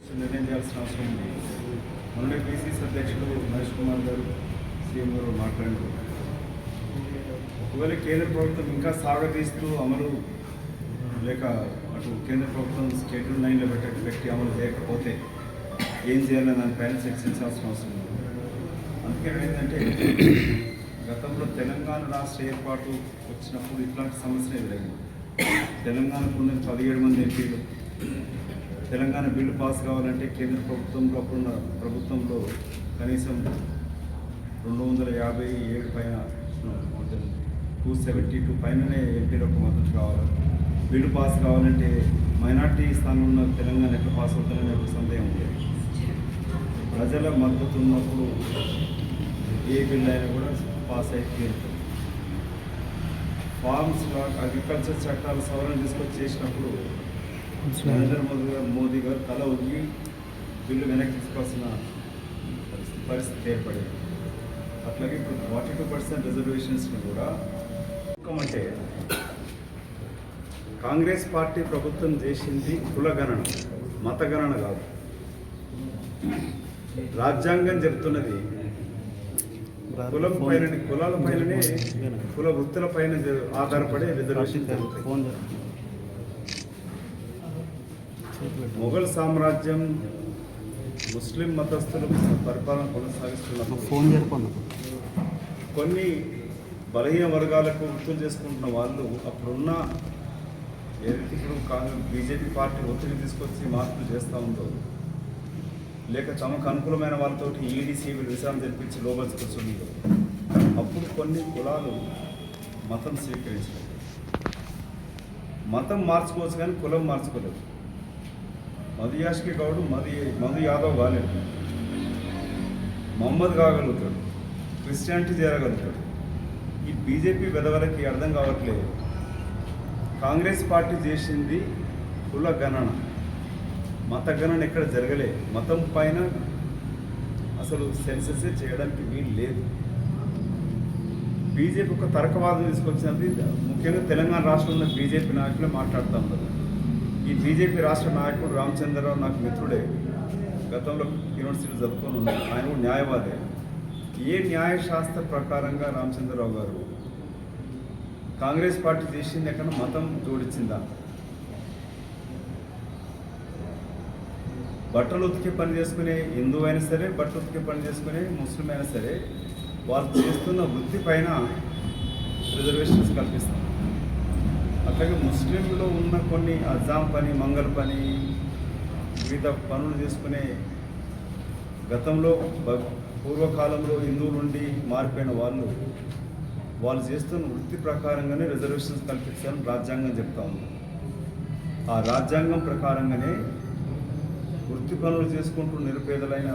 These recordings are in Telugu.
నిర్ణయం చేయాల్సిన అవసరం ఉంది ప్రభుత్వం ఇంకా సాగతీస్తూ అమలు లేక అటు కేంద్ర ప్రభుత్వం స్టేట్ లైన్లో పెట్టే పెట్టి అమలు లేకపోతే ఏం చేయాలని దానిపైన చర్చించాల్సిన అవసరం ఉంది. అందుకే ఏంటంటే గతంలో తెలంగాణ రాష్ట్ర ఏర్పాటు వచ్చినప్పుడు ఇట్లాంటి సమస్య ఎదురైంది. తెలంగాణకు ఉన్న పదిహేడు మంది ఎంపీలు తెలంగాణ బిల్లు పాస్ కావాలంటే కేంద్ర ప్రభుత్వంలో అప్పుడున్న ప్రభుత్వంలో కనీసం రెండు వందల యాభై ఏడు పైన టూ సెవెంటీ టూ పైననే ఎంపీలకు మద్దతు కావాలి. బిల్లు పాస్ కావాలంటే మైనార్టీ స్థానంలో ఉన్న తెలంగాణ ఎట్లా పాస్ అవుతుందనే ఒక సందేహం ఉంది. ప్రజల మద్దతు ఉన్నప్పుడు ఏ బిల్ అయినా కూడా పాస్ అయి తీరుతుంది ఫార్మ్స్ అగ్రికల్చర్ చట్టాలు సవరణ తీసుకొచ్చి చేసినప్పుడు నరేంద్ర మోదీ గారు మోదీ గారు తల ఒగ్గి బిల్లు వెనక్కి తీసుకోవాల్సిన పరిస్థితి- పరిస్థితి ఏర్పడింది. అట్లాగే ఇప్పుడు ఫార్టీ టూ పర్సెంట్ రిజర్వేషన్స్ని కూడా అంటే కాంగ్రెస్ పార్టీ ప్రభుత్వం చేసింది కులగణన మతగణన కాదు. రాజ్యాంగం చెప్తున్నది కులం పైన కులాల పైననే కుల వృత్తుల పైన ఆధారపడే రిజర్వేషన్ మొఘల్ సామ్రాజ్యం ముస్లిం మతస్థులు పరిపాలన కొనసాగిస్తున్నప్పుడు ఫోన్ కొన్ని బలహీన వర్గాలకు వృత్తులు చేసుకుంటున్న వాళ్ళు అప్పుడున్న ఏదైతే ఇప్పుడు కాంగ్రెస్ బీజేపీ పార్టీ ఒత్తిడి తీసుకొచ్చి మార్పులు చేస్తూ ఉందో లేక తమకు అనుకూలమైన వాళ్ళతోటి ఈడీసీ విషయాలు తెప్పించి లోపలుచుకొచ్చిందో అప్పుడు కొన్ని కులాలు మతం స్వీకరించారు మతం మార్చుకోవచ్చు కానీ కులం మార్చుకోలేదు. మధు యాష్కి గౌడు మధు మధు యాదవ్ కాలేదు. మహమ్మద్ కాగలుగుతాడు క్రిస్టియానిటీ చేరగలుగుతాడు. ఈ బీజేపీ వెదవలకి అర్థం కావట్లేదు. కాంగ్రెస్ పార్టీ చేసింది కుల గణన. మత గణన ఎక్కడ జరగలే మతం పైన అసలు సెన్సెస్ చేయడానికి వీలు లేదు. బీజేపీ ఒక తరకవాదం తీసుకొచ్చినది. ముఖ్యంగా తెలంగాణ రాష్ట్రంలో ఉన్న బీజేపీ నాయకులే మాట్లాడుతాం ఈ బీజేపీ రాష్ట్ర నాయకుడు రామచంద్రరావు నాకు మిత్రుడే. గతంలో యూనివర్సిటీలు జరుపుకొని ఉన్నాడు. ఆయన కూడా న్యాయవాదే. ఏ న్యాయశాస్త్ర ప్రకారంగా రామచంద్రరావు గారు కాంగ్రెస్ పార్టీ చేసింది ఎక్కడ మతం జోడించిందా? బట్టలు ఉతికే పని చేసుకునే హిందూ అయినా సరే బట్టలు ఉతికే పని చేసుకునే ముస్లిం అయినా సరే వాళ్ళు చేస్తున్న వృత్తి పైన రిజర్వేషన్స్ కల్పిస్తారు. అట్లాగే ముస్లింలో ఉన్న కొన్ని అజాం పని మంగళ పని వివిధ పనులు చేసుకునే గతంలో బ- పూర్వకాలంలో హిందువుల నుండి మారిపోయిన వాళ్ళు వాళ్ళు చేస్తున్న వృత్తి ప్రకారంగానే రిజర్వేషన్స్ కల్పించాలని రాజ్యాంగం చెప్తా ఉంది. ఆ రాజ్యాంగం ప్రకారంగానే వృత్తి పనులు చేసుకుంటూ నిరుపేదలైన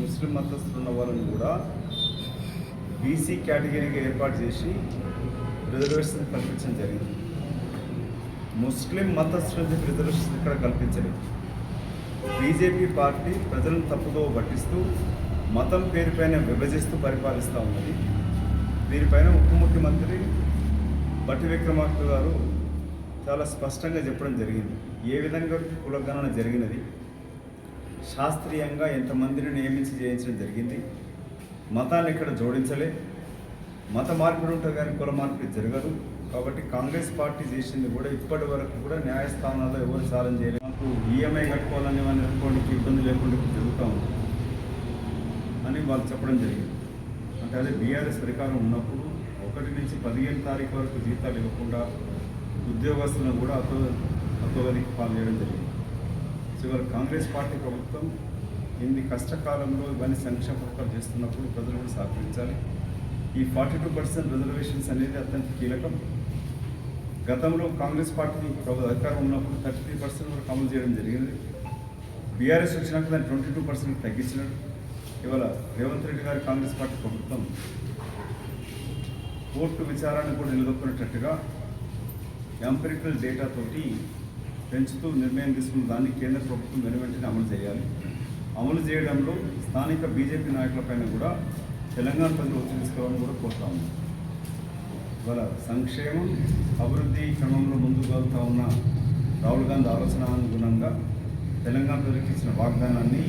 ముస్లిం మతస్థులు ఉన్న వాళ్ళని కూడా బీసీ కేటగిరీగా ఏర్పాటు చేసి రిజర్వేషన్ కల్పించడం జరిగింది. ముస్లిం మతస్థులకి రిజర్వేషన్ ఇక్కడ కల్పించలేదు. బీజేపీ పార్టీ ప్రజలను తప్పుదో పట్టిస్తూ మతం పేరుపైన విభజిస్తూ పరిపాలిస్తూ ఉన్నది. దీనిపైన ఉప ముఖ్యమంత్రి బట్టి విక్రమార్క గారు చాలా స్పష్టంగా చెప్పడం జరిగింది. ఏ విధంగా కులగణన జరిగినది? శాస్త్రీయంగా ఎంతమందిని నియమించి చేయించడం జరిగింది? మతాన్ని ఇక్కడ జోడించలే. మత మార్పిడి ఉంటుంది కానీ కుల మార్పిడి జరగదు. కాబట్టి కాంగ్రెస్ పార్టీ చేసింది కూడా ఇప్పటి వరకు కూడా న్యాయస్థానాల్లో ఎవరు సాధన చేయలేదు. మాకు ఈఎంఐ కట్టుకోవాలని అని ఇబ్బంది లేకుండా జరుగుతూ ఉంది. అని వాళ్ళు చెప్పడం జరిగింది. అంటే అదే బీఆర్ఎస్ అధికారం ఉన్నప్పుడు ఒకటి నుంచి పదిహేను తారీఖు వరకు జీతాలు ఇవ్వకుండా ఉద్యోగస్తులను కూడా అతో అతోగతికి పాలు చేయడం జరిగింది. చివరి కాంగ్రెస్ పార్టీ ప్రభుత్వం ఇన్ని కష్టకాలంలో ఇవన్నీ సంక్షేమ పథకాలు చేస్తున్నప్పుడు ప్రజలు కూడా సహకరించాలి. ఈ ఫార్టీ టూ పర్సెంట్ రిజర్వేషన్స్ అనేది అత్యంత కీలకం. గతంలో కాంగ్రెస్ పార్టీ అధికారం ఉన్నప్పుడు థర్టీ త్రీ పర్సెంట్ వరకు అమలు చేయడం జరిగింది. బీఆర్ఎస్ వచ్చినాక దాన్ని ట్వంటీ టూ పర్సెంట్ తగ్గించినట్టు ఇవాళ రేవంత్ రెడ్డి గారి కాంగ్రెస్ పార్టీ ప్రభుత్వం కోర్టు విచారణ కూడా నిలదొక్కునేటట్టుగా ఎంపెరికల్ డేటా తోటి పెంచుతూ నిర్ణయం తీసుకున్న దాన్ని కేంద్ర ప్రభుత్వం వెను వెంటనే అమలు చేయాలి. అమలు చేయడంలో స్థానిక బీజేపీ నాయకులపైన కూడా తెలంగాణ ప్రజలు ఒత్తిడి తీసుకోవాలని కూడా కోరుతాము ఇవాళ సంక్షేమం అభివృద్ధి క్రమంలో ముందుకు వెళ్తా ఉన్న రాహుల్ గాంధీ ఆలోచన అనుగుణంగా తెలంగాణ ప్రజలకు ఇచ్చిన వాగ్దానాన్ని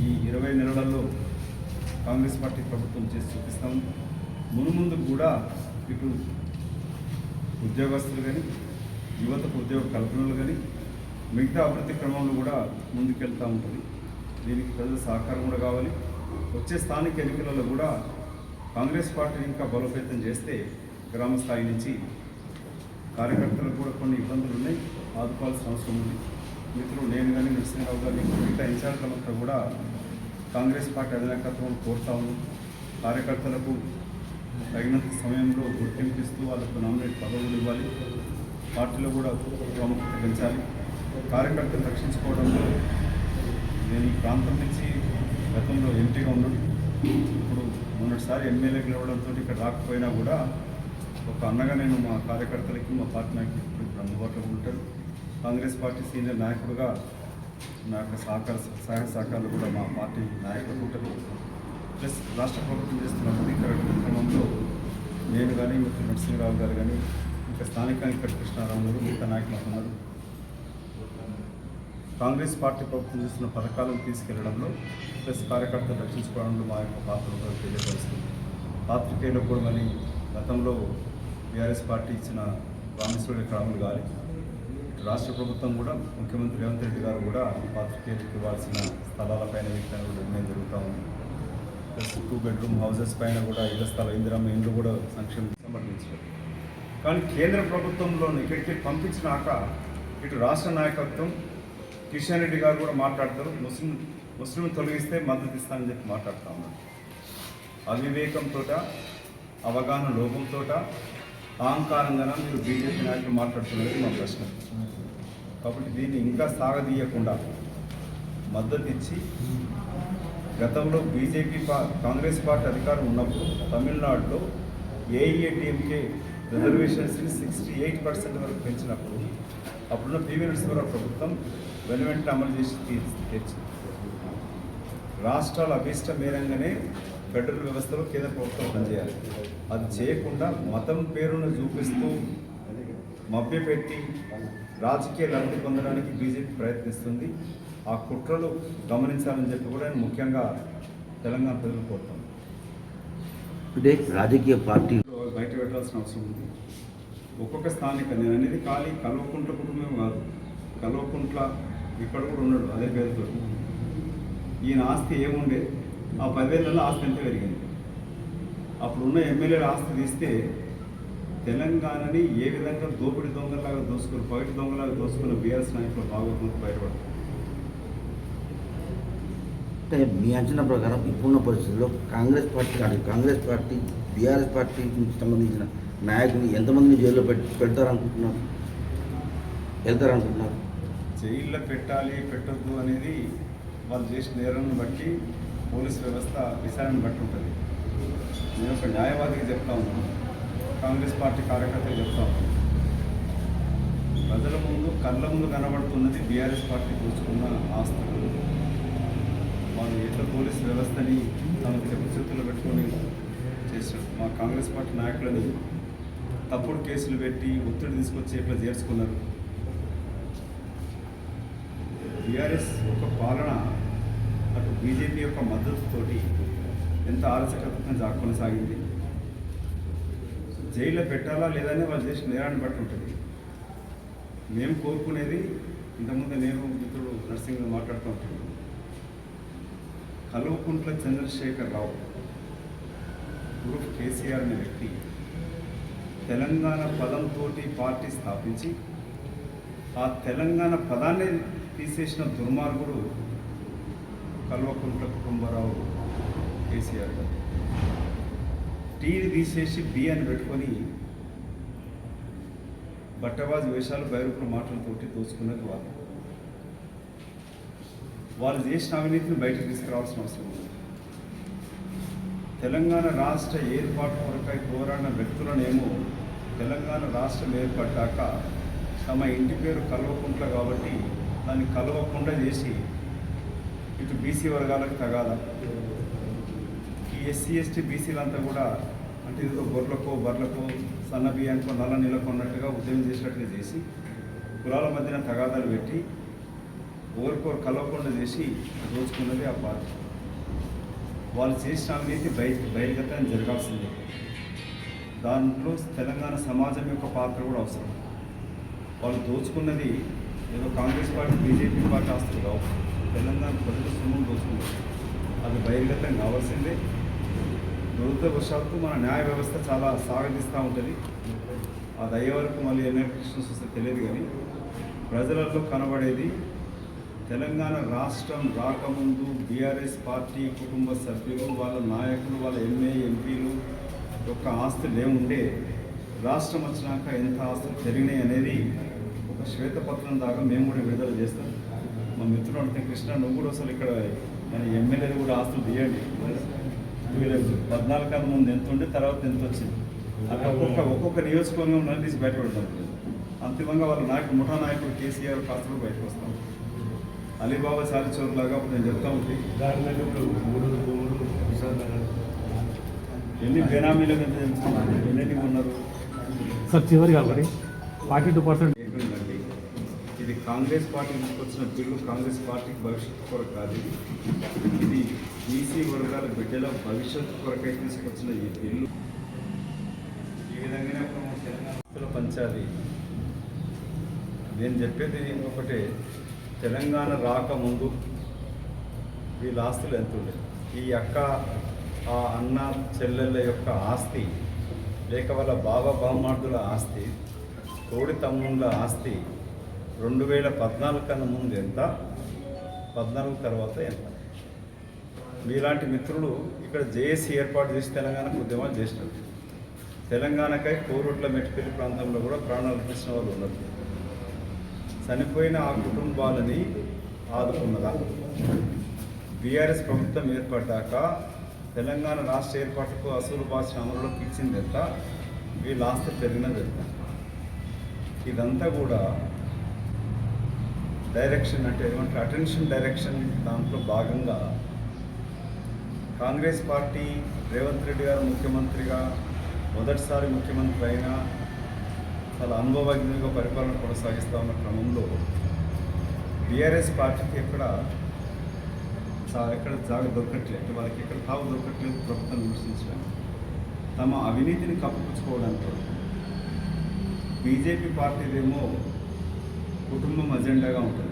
ఈ ఇరవై నెలలలో కాంగ్రెస్ పార్టీ ప్రభుత్వం చేసి చూపిస్తాం. మునుముందు కూడా ఇటు ఉద్యోగస్తులు కానీ యువతకు ఉద్యోగ కల్పనలు కానీ మిగతా అభివృద్ధి క్రమంలో కూడా ముందుకెళ్తూ ఉంటుంది. దీనికి ప్రజల సహకారం కూడా కావాలి. వచ్చే స్థానిక ఎన్నికలలో కూడా కాంగ్రెస్ పార్టీని ఇంకా బలోపేతం చేస్తే గ్రామ స్థాయి నుంచి కార్యకర్తలకు కూడా కొన్ని ఇబ్బందులు ఉన్నాయి ఆదుకోవాల్సిన అవసరం ఉంది. మిత్రులు నేను కానీ నరసింహరావు గారిని మిగతా ఇన్ఛార్జ్లంతా కూడా కాంగ్రెస్ పార్టీ అధినాయకత్వం కోరుతాము. కార్యకర్తలకు తగినంత సమయంలో గుర్తింపు ఇస్తూ వాళ్ళకు నామినేట్ పదవులు ఇవ్వాలి. పార్టీలో కూడా ప్రాముఖ్యత పెంచాలి కార్యకర్తలు రక్షించుకోవడంలో నేను ఈ ప్రాంతం నుంచి గతంలో ఎంపీగా ఉన్నాను ఇప్పుడు మొన్నటిసారి ఎమ్మెల్యే గెలవడంతో ఇక్కడ రాకపోయినా కూడా ఒక అన్నగా నేను మా కార్యకర్తలకి మా పార్టీ నాయకులకి ఇప్పుడు అందుబాటులో ఉంటాను. కాంగ్రెస్ పార్టీ సీనియర్ నాయకుడుగా నా యొక్క సహకార సహాయ సహకారాలు కూడా మా పార్టీ నాయకుల ఉంటారు ప్లస్ రాష్ట్ర ప్రభుత్వం చేస్తున్న అభివృద్ధి నేను కానీ మిత్రులు నరసింహరావు గారు కానీ ఇంకా స్థానికంగా ఇక్కడ కృష్ణారావు గారు మిగతా నాయకులు ఉన్నారు. కాంగ్రెస్ పార్టీ ప్రభుత్వం చేస్తున్న పథకాలను తీసుకెళ్ళడంలో ప్లస్ కార్యకర్తలు రక్షించుకోవడంలో మా యొక్క పాత్ర తెలియపరుస్తుంది. పాత్రికేయులకు కూడా మరి గతంలో బీఆర్ఎస్ పార్టీ ఇచ్చిన రామేశ్వరి క్రమలు కానీ రాష్ట్ర ప్రభుత్వం కూడా ముఖ్యమంత్రి రేవంత్ రెడ్డి గారు కూడా పాత్రికేయులకు ఇవ్వాల్సిన స్థలాలపైన వీటిపైన కూడా నిర్ణయం జరుగుతూ ఉంది. ప్లస్ టూ బెడ్రూమ్ హౌసెస్ పైన కూడా ఇళ్ళ స్థలం ఇందిరమ్మ ఇండ్లు కూడా సంక్షేమం సమర్పించారు కానీ కేంద్ర ప్రభుత్వంలో ఇక్కడికి పంపించినాక ఇటు రాష్ట్ర నాయకత్వం కిషన్ రెడ్డి గారు కూడా మాట్లాడతారు. ముస్లిం ముస్లిం తొలగిస్తే మద్దతు ఇస్తానని చెప్పి మాట్లాడుతూ ఉన్నారు. అవివేకంతో అవగాహన లోపంతో అహంకారంగా మీరు బీజేపీ నాయకులు మాట్లాడుతున్నది మా ప్రశ్న. కాబట్టి దీన్ని ఇంకా సాగదీయకుండా మద్దతు ఇచ్చి గతంలో బీజేపీ పా కాంగ్రెస్ పార్టీ అధికారం ఉన్నప్పుడు తమిళనాడులో ఏఈఏటీఎంకే రిజర్వేషన్స్ని సిక్స్టీ ఎయిట్ పర్సెంట్ వరకు పెంచినప్పుడు అప్పుడున్న పివి నరసింహరావు ప్రభుత్వం వెను వెంటనే అమలు చేసి తీర్చి తెచ్చింది రాష్ట్రాల అభిష్ట మేరంగానే ఫెడరల్ వ్యవస్థలో కేంద్ర ప్రభుత్వం పనిచేయాలి. అది చేయకుండా మతం పేరును చూపిస్తూ మభ్యపెట్టి రాజకీయ లబ్ధి పొందడానికి బీజేపీ ప్రయత్నిస్తుంది. ఆ కుట్రలు గమనించాలని చెప్పి కూడా నేను ముఖ్యంగా తెలంగాణ ప్రజలు కోరుతాను అంటే రాజకీయ పార్టీ బయట పెట్టాల్సిన అవసరం ఉంది. ఒక్కొక్క స్థానిక నేను అనేది ఖాళీ కల్వకుంట్ల కుటుంబం కాదు. కల్వకుంట్ల ఇక్కడ కూడా ఉన్నాడు అదే పేరుతో. ఈయన ఆస్తి ఏముండే? ఆ పదేళ్ళలో ఆస్తి ఎంత పెరిగింది. అప్పుడున్న ఎమ్మెల్యేల ఆస్తి తీస్తే తెలంగాణని ఏ విధంగా దోపిడి దొంగలాగా దోసుకుని పైటి దొంగలాగా దోసుకున్న బీఆర్ఎస్ నాయకులు బాగోతుంది బయటపడుతుంది అంటే మీ అంచనా ప్రకారం ఇప్పుడున్న పరిస్థితుల్లో కాంగ్రెస్ పార్టీ కాదు కాంగ్రెస్ పార్టీ బీఆర్ఎస్ పార్టీకి సంబంధించిన నాయకులు ఎంతమందిని జైల్లో పెట్ పెడతారనుకుంటున్నారు? వెళ్తారనుకుంటున్నారు? జైల్లో పెట్టాలి పెట్టొద్దు అనేది వాళ్ళు చేసిన నేరం బట్టి పోలీస్ వ్యవస్థ విచారణ బట్టి ఉంటుంది. నేను ఒక న్యాయవాదికి చెప్తా ఉన్నాను. కాంగ్రెస్ పార్టీ కార్యకర్తలు చెప్తా ఉన్నాను. ప్రజల ముందు కళ్ళ ముందు కనబడుతున్నది బీఆర్ఎస్ పార్టీ కూర్చుకున్న ఆస్తులు. వాళ్ళు ఎట్లా పోలీస్ వ్యవస్థని తమ చేతుల్లో పెట్టుకొని చేశారు. మా కాంగ్రెస్ పార్టీ నాయకులని తప్పుడు కేసులు పెట్టి ఒత్తిడి తీసుకొచ్చి ఎట్లా చేర్చుకున్నారు? బీఆర్ఎస్ ఒక పాలన బీజేపీ యొక్క మద్దతుతోటి ఎంత ఆలస్యకతంగా కొనసాగింది? జైల్లో పెట్టాలా లేదనే వాళ్ళు చేసిన నేరాన్ని బట్టి ఉంటుంది. మేము కోరుకునేది ఇంతకుముందు నేను మిత్రుడు నర్సింగ్ మాట్లాడుతూ ఉంటాను. కల్వకుంట్ల చంద్రశేఖర్ రావు గ్రూప్ కేసీఆర్ అనే వ్యక్తి తెలంగాణ పదంతో పార్టీ స్థాపించి ఆ తెలంగాణ పదాన్ని తీసేసిన దుర్మార్గుడు కల్వకుంట్ల కుటుంబరావు కేసీఆర్ గారు. టీని తీసేసి బి అని పెట్టుకొని బట్టబాజు వేషాలు బైరుపుల మాటలతోటి దోచుకున్నది వాళ్ళు. వాళ్ళు చేసిన అవినీతిని బయటకు తీసుకురావాల్సిన అవసరం ఉంది. తెలంగాణ రాష్ట్ర ఏర్పాటు కొరకై పోరాడిన వ్యక్తులనేమో తెలంగాణ రాష్ట్రం ఏర్పడ్డాక తమ ఇంటి పేరు కలవకుంట్ల కాబట్టి దాన్ని కలవకుండా చేసి ఇటు బీసీ వర్గాలకు తగాద. ఈ ఎస్సీ ఎస్టీ బీసీలంతా కూడా అంటే ఇదిగో గొర్రెలకో బర్రెలకు సన్న బియ్యానికో నల్ల నీళ్ళకో అన్నట్టుగా ఉద్యమం చేసినట్టుగా చేసి కులాల మధ్యన తగాదాలు పెట్టి ఓరికోరు కలవకుండా చేసి దోచుకున్నది ఆ పార్టీ. వాళ్ళు చేసిన అవినీతి బయట బహిర్గతం జరగాల్సిందే. దాంట్లో తెలంగాణ సమాజం యొక్క పాత్ర కూడా అవసరం. వాళ్ళు దోచుకున్నది ఏదో కాంగ్రెస్ పార్టీ బీజేపీ పార్టీ ఆస్తులు కావచ్చు తెలంగాణ ప్రజల సొమ్మును దోచుకుంది అది బహిర్గతం కావాల్సిందే. దురదృష్టవశాత్తు మన న్యాయ వ్యవస్థ చాలా సాగతిస్తూ ఉంటుంది. అది అయ్యే వరకు మళ్ళీ ఎన్ని ఎలక్షన్స్ వస్తే తెలియదు కానీ ప్రజలలో కనబడేది తెలంగాణ రాష్ట్రం రాకముందు బీఆర్ఎస్ పార్టీ కుటుంబ సభ్యులు వాళ్ళ నాయకులు వాళ్ళ ఎంఏ ఎంపీలు యొక్క ఆస్తులు ఏముండే రాష్ట్రం వచ్చినాక ఎంత ఆస్తులు పెరిగినాయి అనేది ఒక శ్వేతపత్రం దాకా మేము కూడా విడుదల చేస్తాం. మిత్రుడు అంటే కృష్ణ నువ్వు కూడా అసలు ఇక్కడ మన ఎమ్మెల్యేలు కూడా ఆస్తులు తీయండి. పద్నాలుగు కాలం ముందు ఎంత ఉండే తర్వాత ఎంత వచ్చింది. అట్లా ఒక్కొక్క ఒక్కొక్క నియోజకవర్గం నన్ను తీసి బయట పెడతాం అంతిమంగా వాళ్ళ నాయకుడు ముఠా నాయకుడు కేసీఆర్ కాస్త బయటకు వస్తాం. అలీబాబా చారి చోరులాగా అప్పుడు నేను చెప్తా ఉంటే. ఎన్ని బెనామీలకు ఎంత ఎన్ని ఉన్నారు? సార్ చివరి కాబట్టి forty two percent Congress party తీసుకొచ్చిన బిల్లు కాంగ్రెస్ పార్టీకి భవిష్యత్తు కొరకు కాదు ఇది. బీసీ వర్గాల బిడ్డల భవిష్యత్తు కొరకై తీసుకొచ్చిన ఈ బిల్లు. ఈ విధంగానే తెలంగాణ పంచాలి. నేను చెప్పేది ఒకటే తెలంగాణ రాకముందు వీళ్ళ ఆస్తులు ఎంత ఉండేది ఈ అక్క ఆ అన్న చెల్లెళ్ళ యొక్క ఆస్తి లేక వాళ్ళ బావ బామ్మార్దుల ఆస్తి తోడి తమ్ముళ్ళ ఆస్తి రెండు వేల పద్నాలుగు కన్నా ముందు ఎంత? పద్నాలుగు తర్వాత ఎంత? మీలాంటి మిత్రులు ఇక్కడ జేఏసీ ఏర్పాటు చేసి తెలంగాణకు ఉద్యమాలు చేసినారు. తెలంగాణకై కోరుట్ల మెట్టిపల్లి ప్రాంతంలో కూడా ప్రాణాలు తీసిన వాళ్ళు ఉన్నారు. చనిపోయిన ఆ కుటుంబాలని ఆదుకున్నదా? బీఆర్ఎస్ ప్రభుత్వం ఏర్పడ్డాక తెలంగాణ రాష్ట్ర ఏర్పాటుకు అసలు భాష అమలులో పిలిచింది ఎంత వీళ్ళ ఆస్తి పెరిగినది ఎంత ఇదంతా కూడా డైరెక్షన్ అంటే ఏమంటారు? అటెన్షన్ డైరెక్షన్ దాంట్లో భాగంగా కాంగ్రెస్ పార్టీ రేవంత్ రెడ్డి గారు ముఖ్యమంత్రిగా మొదటిసారి ముఖ్యమంత్రి అయినా చాలా అనుభవజ్ఞంగా పరిపాలన కొనసాగిస్తూ ఉన్న క్రమంలో బీఆర్ఎస్ పార్టీకి ఎక్కడ చాలా ఎక్కడ జాగ దొరకట్లేదు అంటే వాళ్ళకి ఎక్కడ తావు దొరకట్లేదు ప్రభుత్వం విమర్శించడానికి తమ అవినీతిని కప్పుపుచ్చుకోవడానికి బీజేపీ పార్టీదేమో కుటుంబం అజెండాగా ఉంటుంది.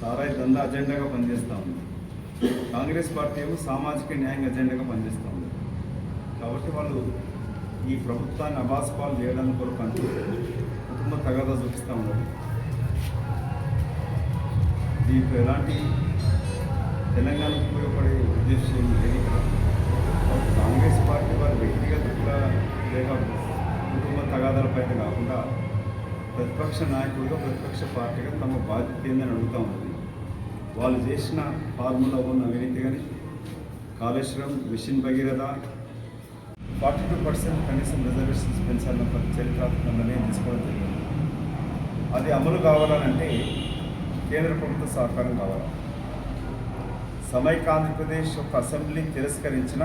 సారాయి దందా అజెండాగా పనిచేస్తూ ఉంది. కాంగ్రెస్ పార్టీ ఏమో సామాజిక న్యాయం అజెండాగా పనిచేస్తూ ఉంది. కాబట్టి వాళ్ళు ఈ ప్రభుత్వాన్ని అబాస్పాలు చేయడానికి కొరకు అంటూ కుటుంబ తగాదా చూపిస్తూ ఉన్నారు. దీంట్లో ఎలాంటి తెలంగాణకు ఉపయోగపడే ఉద్దేశం లేదు ఇక్కడ. కాంగ్రెస్ పార్టీ వారి వ్యక్తిగత లేక కుటుంబ తగాదాలపైన కాకుండా ప్రతిపక్ష నాయకుడిగా ప్రతిపక్ష పార్టీగా తమ బాధ్యత ఏందని అడుగుతూ ఉంది వాళ్ళు చేసిన ఫార్ములా ఉన్న అవినీతి కానీ Kaleshwaram mission Bhagiratha forty two percent కనీసం రిజర్వేషన్స్ పెంచాలన్న ఒక చరిత్రాత్మక నిర్ణయం తీసుకోవడం జరిగింది. అది అమలు కావాలనంటే కేంద్ర ప్రభుత్వ సహకారం కావాలి. సమైక్య ఆంధ్రప్రదేశ్ యొక్క అసెంబ్లీ తిరస్కరించిన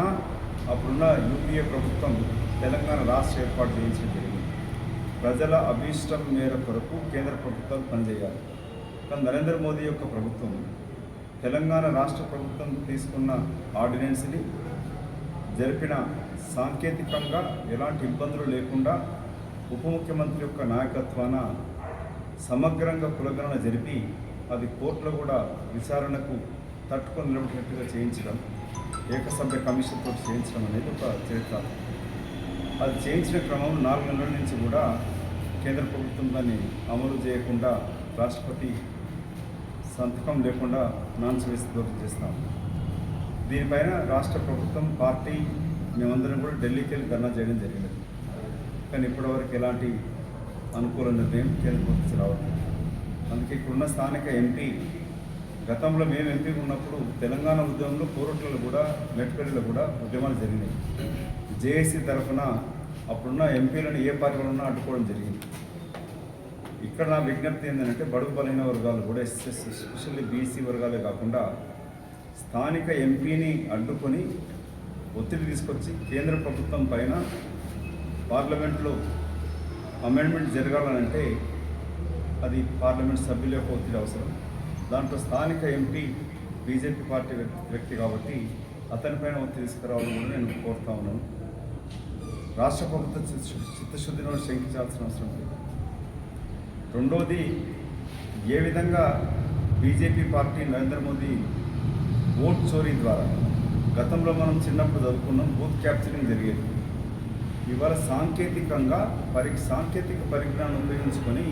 అప్పుడున్న యూపీఏ ప్రభుత్వం తెలంగాణ రాష్ట్ర ఏర్పాటు చేయించడం జరిగింది. ప్రజల అభీష్టం మేర కొరకు కేంద్ర ప్రభుత్వాలు పనిచేయాలి. కానీ నరేంద్ర మోదీ యొక్క ప్రభుత్వం తెలంగాణ రాష్ట్ర ప్రభుత్వం తీసుకున్న ఆర్డినెన్స్ని జరిపిన సాంకేతికంగా ఎలాంటి ఇబ్బందులు లేకుండా ఉప ముఖ్యమంత్రి యొక్క నాయకత్వాన సమగ్రంగా కులగణన జరిపి అది కోర్టులో కూడా విచారణకు తట్టుకొని నిలబడినట్టుగా చేయించడం ఏకసభ్య కమిషన్తో చేయించడం అనేది ఒక చరిత్ర. అది చేయించిన క్రమం నాలుగు నెలల నుంచి కూడా కేంద్ర ప్రభుత్వం దాన్ని అమలు చేయకుండా రాష్ట్రపతి సంతకం లేకుండా నాన్స్ వేసి దోపిడీ చేస్తాం. దీనిపైన రాష్ట్ర ప్రభుత్వం పార్టీ మేమందరం కూడా ఢిల్లీకి వెళ్ళి ధర్నా చేయడం జరిగింది. కానీ ఇప్పటివరకు ఎలాంటి అనుకూల నిర్ణయం కేంద్ర ప్రభుత్వం రావడం అందుకే ఇక్కడున్న స్థానిక ఎంపీ గతంలో మేము ఎంపీ ఉన్నప్పుడు తెలంగాణ ఉద్యమంలో కోరట్లలో కూడా మెట్పల్లిలో కూడా ఉద్యమాలు జరిగినాయి. జేఏసీ తరఫున అప్పుడున్న ఎంపీలను ఏ పార్టీలో ఉన్నా అడ్డుకోవడం జరిగింది. ఇక్కడ నా విజ్ఞప్తి ఏంటంటే బడుగు బలహీన వర్గాలు కూడా ఎస్పెషల్లీ బీసీ వర్గాలే కాకుండా స్థానిక ఎంపీని అడ్డుకొని ఒత్తిడి తీసుకొచ్చి కేంద్ర ప్రభుత్వం పైన పార్లమెంట్లో అమెండ్మెంట్ జరగాలనంటే అది పార్లమెంట్ సభ్యుల యొక్క ఒత్తిడి అవసరం. దాంట్లో స్థానిక ఎంపీ బీజేపీ పార్టీ వ్యక్తి- వ్యక్తి కాబట్టి అతనిపైన ఒత్తిడి తీసుకురావాలని కూడా నేను కోరుతా ఉన్నాను. రాష్ట్ర ప్రభుత్వం చిత్తశుద్ధిని శంకించాల్సిన అవసరం లేదు రెండోది ఏ విధంగా BJP party Narendra Modi vote చోరీ ద్వారా గతంలో మనం చిన్నప్పుడు చదువుకున్నాం బూత్ క్యాప్చరింగ్ జరిగేది. ఇవాళ సాంకేతికంగా పరి సాంకేతిక పరిజ్ఞానం ఉపయోగించుకొని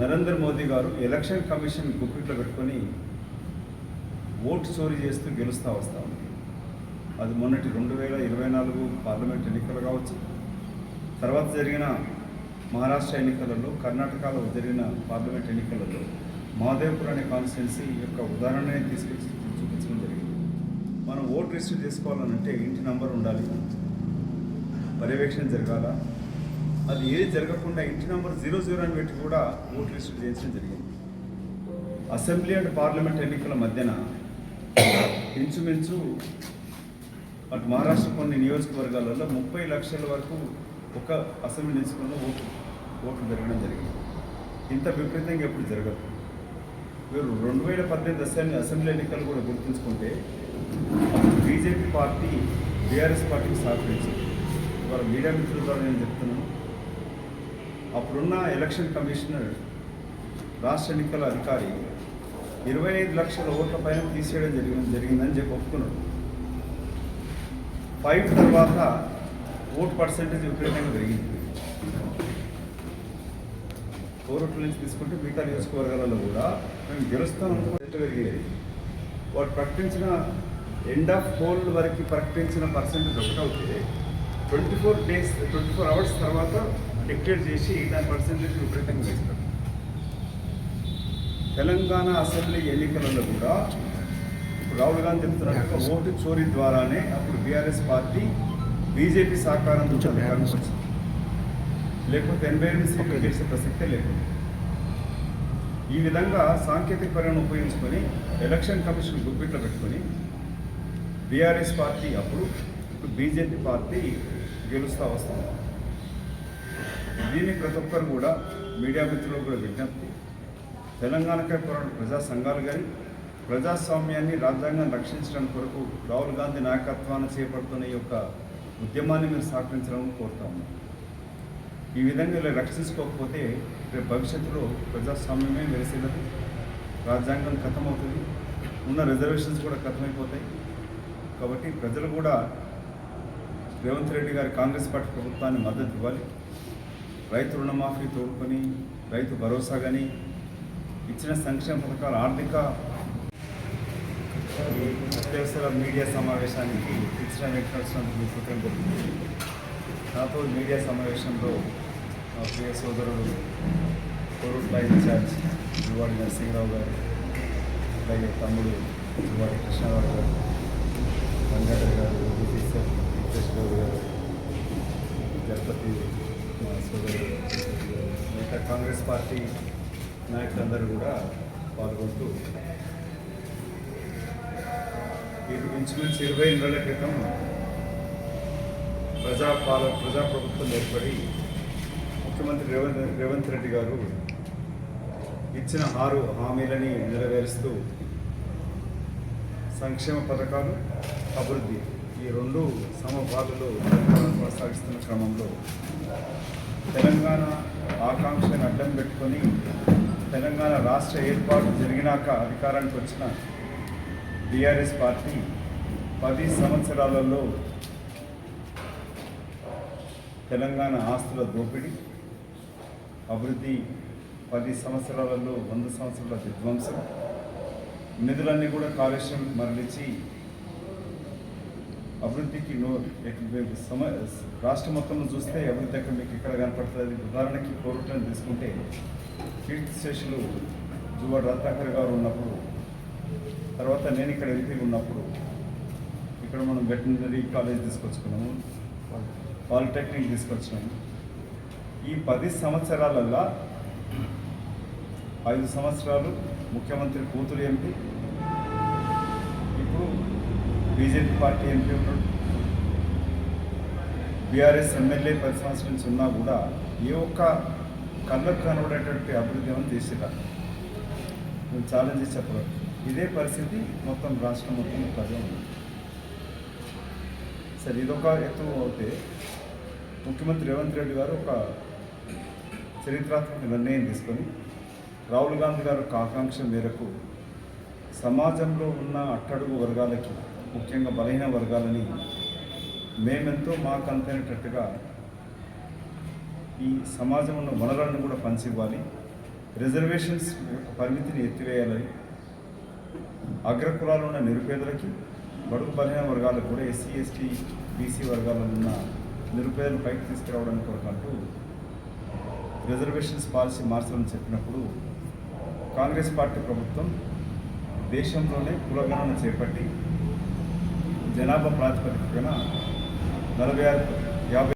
నరేంద్ర మోదీ గారు ఎలక్షన్ కమిషన్ గుప్పిట్లో పెట్టుకొని ఓటు చోరీ చేస్తూ గెలుస్తూ వస్తూ ఉంది. అది మొన్నటి రెండు వేల ఇరవై నాలుగు పార్లమెంట్ ఎన్నికలు కావచ్చు తర్వాత జరిగిన మహారాష్ట్ర ఎన్నికలలో కర్ణాటకలో జరిగిన పార్లమెంట్ ఎన్నికలలో మహాదేవ్పూర్ అనే కాన్స్టిట్యున్సీ యొక్క ఉదాహరణని తీసుకొచ్చి చూపించడం జరిగింది. మనం ఓట్ రిజిస్టర్ చేసుకోవాలనంటే ఇంటి నంబర్ ఉండాలి. పర్యవేక్షణ జరగాల? అది ఏది జరగకుండా ఇంటి నంబర్ జీరో జీరో అని పెట్టి కూడా ఓట్ రిజిస్టర్ చేయించడం జరిగింది. అసెంబ్లీ అండ్ పార్లమెంట్ ఎన్నికల మధ్యన ఇంచుమించు అటు మహారాష్ట్ర కొన్ని నియోజకవర్గాలలో ముప్పై లక్షల వరకు ఒక అసెంబ్లీ నియోజకవర్గంలో ఓటు ఓట్లు జరగడం జరిగింది. ఇంత విపరీతంగా ఎప్పుడు జరగదు. మీరు రెండు వేల పద్దెనిమిది అసెంబ్లీ అసెంబ్లీ ఎన్నికలు కూడా గుర్తుంచుకుంటే బీజేపీ పార్టీ బీఆర్ఎస్ పార్టీకి సహకరించింది. ఇవాళ మీడియా మిత్రుల ద్వారా నేను చెప్తున్నాను. అప్పుడున్న ఎలక్షన్ కమిషనర్ రాష్ట్ర ఎన్నికల అధికారి ఇరవై ఐదు లక్షల ఓట్ల పైన తీసేయడం జరిగింది జరిగిందని చెప్పి ఒప్పుకున్నాడు ఫైవ్ తర్వాత ఓట్ పర్సెంటేజ్ విపరీతంగా పెరిగింది. కోరట్ల నుంచి తీసుకుంటే మిగతా నియోజకవర్గాలలో కూడా మేము గెలుస్తాం అనుకుంటే పెరిగేది వాడు ప్రకటించిన ఎండ్ ఆఫ్ పోల్ వరకు ప్రకటించిన percentage ఒకటవుతుంది twenty four days twenty four hours తర్వాత డిక్లేర్ చేసి దాని పర్సెంటేజ్ విపరీతంగా వేస్తారు తెలంగాణ అసెంబ్లీ ఎన్నికలలో కూడా ఇప్పుడు రాహుల్ గాంధీ చెప్తున్నారు ఓటు చోరీ ద్వారానే అప్పుడు బీఆర్ఎస్ పార్టీ బీజేపీ సహకారంతో అధికారంలోకి లేకపోతే ఎనభై ఎనిమిది సీట్లు గెలిచే ప్రసక్తే లేకుండా ఈ విధంగా సాంకేతిక పరిణామం ఉపయోగించుకొని ఎలక్షన్ కమిషన్ గుప్పిట్లో పెట్టుకొని బీఆర్ఎస్ పార్టీ అప్పుడు ఇప్పుడు బీజేపీ పార్టీ గెలుస్తూ వస్తుంది. దీన్ని ప్రతి ఒక్కరు కూడా మీడియా మిత్రులకు కూడా విజ్ఞప్తి. తెలంగాణకై పోరాడు ప్రజా సంఘాలు కానీ ప్రజాస్వామ్యాన్ని రాజ్యాంగాన్ని రక్షించడం కొరకు రాహుల్ గాంధీ నాయకత్వాన్ని చేపడుతున్న ఈ యొక్క ఉద్యమాన్ని మీరు సహకరించడం కోరుతా ఉన్నాం. ఈ విధంగా ఇలా రక్షించుకోకపోతే రేపు భవిష్యత్తులో ప్రజాస్వామ్యమే వెలిసేది రాజ్యాంగం ఖతమవుతుంది ఉన్న రిజర్వేషన్స్ కూడా ఖతమైపోతాయి కాబట్టి ప్రజలు కూడా రేవంత్ రెడ్డి గారి కాంగ్రెస్ పార్టీ ప్రభుత్వాన్ని మద్దతు ఇవ్వాలి. రైతు రుణమాఫీ తోడుకొని రైతు భరోసా కానీ ఇచ్చిన సంక్షేమ పథకాల ఆర్థిక అత్యవసర మీడియా సమావేశానికి ఇచ్చిన వెంకటేశ్వరందుకు మీ కృతజ్ఞతలు. నాతో మీడియా సమావేశంలో నా ప్రియ సోదరుడు కోరుట్ల ఇన్ఛార్జ్ జువాడి నరసింహరావు గారు అలాగే తమ్ముడు జువాడి కృష్ణారావు గారు గంగాధర్ గారు ఓబీసీ వెంకటేష్ గౌడ్ గారు జగపతి మా సోదరుడు మిగతా కాంగ్రెస్ పార్టీ నాయకులందరూ కూడా పాల్గొంటూ ఇంచుమించు ఇరవై నెలల క్రితం ప్రజాపాల ప్రజాప్రభుత్వం ఏర్పడి ముఖ్యమంత్రి రేవంత్ రేవంత్ రెడ్డి గారు ఇచ్చిన ఆరు హామీలని నెరవేరుస్తూ సంక్షేమ పథకాలు అభివృద్ధి ఈ రెండు సమపాలలో కొనసాగిస్తున్న క్రమంలో తెలంగాణ ఆకాంక్షను అడ్డం పెట్టుకొని తెలంగాణ రాష్ట్ర ఏర్పాటు జరిగినాక అధికారానికి వచ్చిన బీఆర్ఎస్ పార్టీ పది సంవత్సరాలలో తెలంగాణ ఆస్తుల దోపిడీ అభివృద్ధి పది సంవత్సరాలలో వంద సంవత్సరాల విధ్వంసం నిధులన్నీ కూడా కాలుష్యం మరణించి అభివృద్ధికి నో సమ రాష్ట్ర మొత్తంలో చూస్తే అభివృద్ధి ఎక్కడ మీకు ఎక్కడ కనపడుతుంది? ఉదాహరణకి కోరుట్లను తీసుకుంటే ఫీల్డ్ స్టేషన్లు జువాడు రత్నాకర్ గారు ఉన్నప్పుడు తర్వాత నేను ఇక్కడ ఎంపీ ఉన్నప్పుడు ఇక్కడ మనం వెటనరీ కాలేజ్ తీసుకొచ్చుకున్నాము. పాలిటెక్నిక్ తీసుకొచ్చినాము ఈ పది సంవత్సరాలల్లో ఐదు సంవత్సరాలు ముఖ్యమంత్రి కూతురు ఎంపీ ఇప్పుడు బీజేపీ పార్టీ ఎంపీ ఉన్నాడు. బీఆర్ఎస్ ఎమ్మెల్యే పది సంవత్సరాల నుంచి ఉన్నా కూడా ఏ ఒక్క కళ్ళకు కనబడేటటువంటి అభివృద్ధి ఏమైనా చేసిరా మేము ఛాలెంజ్ చేసి చెప్పలేదు ఇదే పరిస్థితి మొత్తం రాష్ట్రం మొత్తం ప్రజలు ఉంది సరే ఇదొక ఎత్తు అవుతే ముఖ్యమంత్రి రేవంత్ రెడ్డి గారు ఒక చరిత్రాత్మక నిర్ణయం తీసుకొని రాహుల్ గాంధీ గారు ఒక ఆకాంక్ష మేరకు సమాజంలో ఉన్న అట్టడుగు వర్గాలకి ముఖ్యంగా బలహీన వర్గాలని మేమెంతో మాకు ఈ సమాజం ఉన్న వనరులను కూడా పంచివ్వాలి రిజర్వేషన్స్ యొక్క పరిమితిని ఎత్తివేయాలని అగ్రకులాలు ఉన్న నిరుపేదలకి బడుగు బలహీన వర్గాలకు కూడా ఎస్సీ ఎస్టీ బీసీ వర్గాలలో ఉన్న నిరుపేదలు పైకి తీసుకురావడానికి కొరకు అంటూ రిజర్వేషన్స్ పాలసీ మార్చాలని చెప్పినప్పుడు కాంగ్రెస్ పార్టీ ప్రభుత్వం దేశంలోనే కులగణన చేపట్టి జనాభా ప్రాతిపదికన నలభై ఆరు యాభై